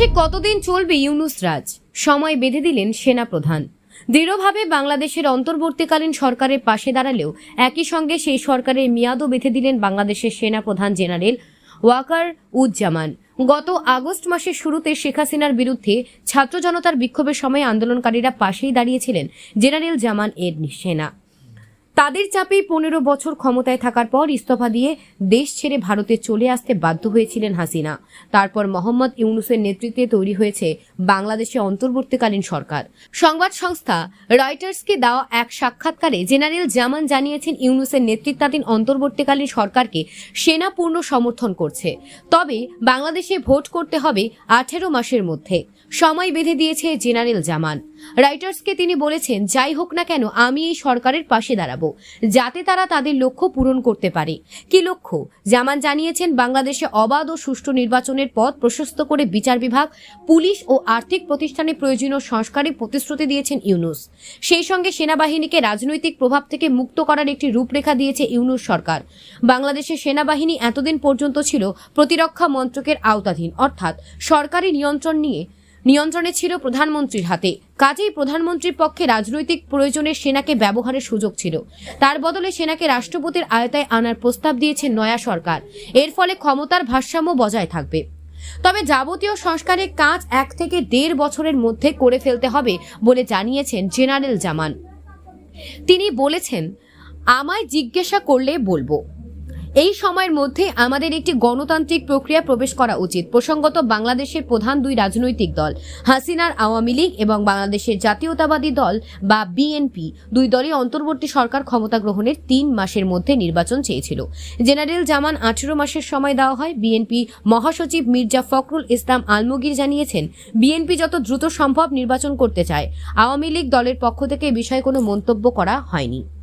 বাংলাদেশে কতদিন চলবে ইউনুস রাজ? সময় বেঁধে দিলেন সেনাপ্রধান। দৃঢ়ভাবে বাংলাদেশের অন্তর্বর্তীকালীন সরকারের পাশে দাঁড়ালেও একই সঙ্গে সেই সরকারের মেয়াদও বেঁধে দিলেন বাংলাদেশের সেনাপ্রধান জেনারেল ওয়াকার উজ্জামান। গত আগস্ট মাসের শুরুতে শেখ হাসিনার বিরুদ্ধে ছাত্র জনতার বিক্ষোভের সময় আন্দোলনকারীরা পাশেই দাঁড়িয়েছিলেন জেনারেল জামান এর সেনা। তাদের চাপেই পনেরো বছর ক্ষমতায় থাকার পর ইস্তফা দিয়ে দেশ ছেড়ে ভারতে চলে আসতে বাধ্য হয়েছিলেন হাসিনা। তারপর মোহাম্মদ ইউনুসের নেতৃত্বে তৈরি হয়েছে বাংলাদেশে অন্তর্বর্তীকালীন সরকার। সংবাদ সংস্থা রয়টার্সকে দেওয়া এক সাক্ষাৎকারে জেনারেল জামান জানিয়েছেন, ইউনুসের নেতৃত্বাধীন অন্তর্বর্তীকালীন সরকারকে সেনা পূর্ণ সমর্থন করছে। তবে বাংলাদেশে ভোট করতে হবে আঠেরো মাসের মধ্যে। সময় বেঁধে দিয়েছে জেনারেল জামান। রাইটার্সকে তিনি বলেছেন, যাই হোক না কেন, আমি এই সরকারের পাশে দাঁড়াবো, যাতে তারা তাদের লক্ষ্য পূরণ করতে পারে। কি লক্ষ্য? জামান জানিয়েছেন, বাংলাদেশে অবাধ ও সুষ্ঠু নির্বাচনের পথ প্রশস্ত করে বিচার বিভাগ, পুলিশ ও আর্থিক প্রতিষ্ঠানে প্রয়োজনীয় সংস্কারের প্রতিশ্রুতি দিয়েছেন ইউনুস। সেই সঙ্গে সেনাবাহিনীকে রাজনৈতিক প্রভাব থেকে মুক্ত করার একটি রূপরেখা দিয়েছে ইউনুস সরকার। বাংলাদেশের সেনাবাহিনী এতদিন পর্যন্ত ছিল প্রতিরক্ষা মন্ত্রকের আওতাধীন, অর্থাৎ সরকারি নিয়ন্ত্রণ নিয়ে নিয়ন্ত্রণে ছিল প্রধানমন্ত্রীর হাতে। কাজেই প্রধানমন্ত্রীর পক্ষে রাজনৈতিক প্রয়োজনে সেনাকে ব্যবহারের সুযোগ ছিল। তার বদলে সেনাকে রাষ্ট্রপতির আয়তায় আনার প্রস্তাব দিয়েছে নয়া সরকার। এর ফলে ক্ষমতার ভারসাম্য বজায় থাকবে। তবে যাবতীয় সংস্কারের কাজ এক থেকে দেড় বছরের মধ্যে করে ফেলতে হবে বলে জানিয়েছেন জেনারেল জামান। তিনি বলেছেন, আমায় জিজ্ঞাসা করলে বলব। এই সময়ের মধ্যে আমাদের একটি গণতান্ত্রিক প্রক্রিয়া প্রবেশ করা উচিত। প্রসঙ্গত, বাংলাদেশের প্রধান দুই রাজনৈতিক দল, হাসিনার আওয়ামী লীগ এবং বাংলাদেশের জাতীয়তাবাদী দল বা বিএনপি, দুই দলই অন্তর্বর্তী সরকার ক্ষমতা গ্রহণের তিন মাসের মধ্যে নির্বাচন চেয়েছিল। জেনারেল জামান আঠেরো মাসের সময় দেওয়া হয়। বিএনপি মহাসচিব মির্জা ফখরুল ইসলাম আলমগীর জানিয়েছেন, বিএনপি যত দ্রুত সম্ভব নির্বাচন করতে চায়। আওয়ামী লীগ দলের পক্ষ থেকে বিষয়ে কোনো মন্তব্য করা হয়নি।